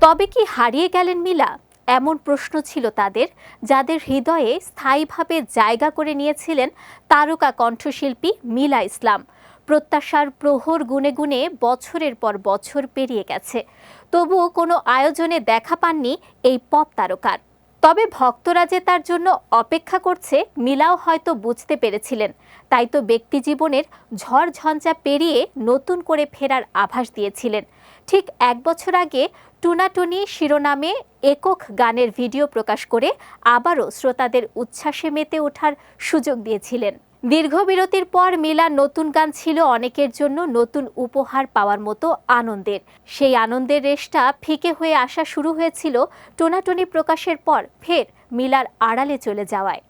তবে কি হারিয়ে গেলেন মিলা? এমন প্রশ্ন ছিল তাদের, যাদের হৃদয়ে স্থায়ীভাবে জায়গা করে নিয়েছিলেন তারকা কণ্ঠশিল্পী মিলা ইসলাম। প্রত্যাশার প্রহর গুনে গুনে বছরের পর বছর পেরিয়ে গেছে। তবুও কোনো আয়োজনে দেখা পাননি এই পপ তারকার। তবে ভক্তরা যে তার জন্য অপেক্ষা করছে, মিলাও হয়তো বুঝতে পেরেছিলেন। তাই তো ব্যক্তি জীবনের ঝড় ঝঞ্ঝা পেরিয়ে নতুন করে ফেরার আভাস দিয়েছিলেন। ঠিক এক বছর আগে টুনাটুনি শিরোনামে একক গানের ভিডিও প্রকাশ করে আবারও শ্রোতাদের উচ্ছ্বাসে মেতে ওঠার সুযোগ দিয়েছিলেন। দীর্ঘ বিরতির পর মিলা নতুন গান ছিল অনেকের জন্য নতুন উপহার পাওয়ার মতো আনন্দের। সেই আনন্দের রেশটা ফিকে হয়ে আসা শুরু হয়েছিল টোনাটনি প্রকাশের পর ফের মিলার আড়ালে চলে যাওয়ায়।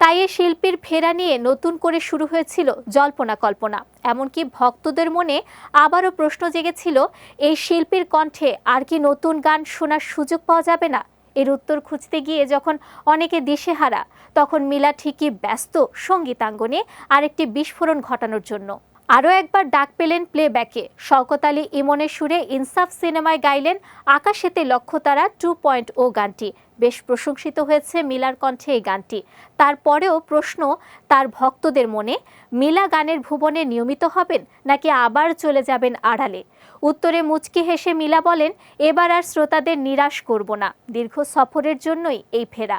তাই এ শিল্পীর ফেরা নিয়ে নতুন করে শুরু হয়েছিল জল্পনা কল্পনা। এমনকি ভক্তদের মনে আবারও প্রশ্ন জেগেছিল, এই শিল্পীর কণ্ঠে আর কি নতুন গান শোনার সুযোগ পাওয়া যাবে না? এর উত্তর খুঁজতে গিয়ে যখন অনেকে দিশেহারা, তখন মিলা ঠিকই ব্যস্ত সঙ্গীতাঙ্গনে আরেকটি বিস্ফোরণ ঘটানোর জন্য। আরও একবার ডাক পেলেন প্লেব্যাকে শওকত আলী ইমনের সুরে ইনসাফ সিনেমায় গাইলেন আকাশেতে লক্ষ্যতারা টু পয়েন্ট ও গানটি। বেশ প্রশংসিত হয়েছে মিলার কণ্ঠে এই গানটি। তারপরেও প্রশ্ন, তার ভক্তদের মনে মিলা গানের ভুবনে নিয়মিত হবেন নাকি আবার চলে যাবেন আড়ালে? উত্তরে মুচকি হেসে মিলা বলেন, এবার আর শ্রোতাদের নিরাশ করব না। দীর্ঘ সফরের জন্যই এই ফেরা।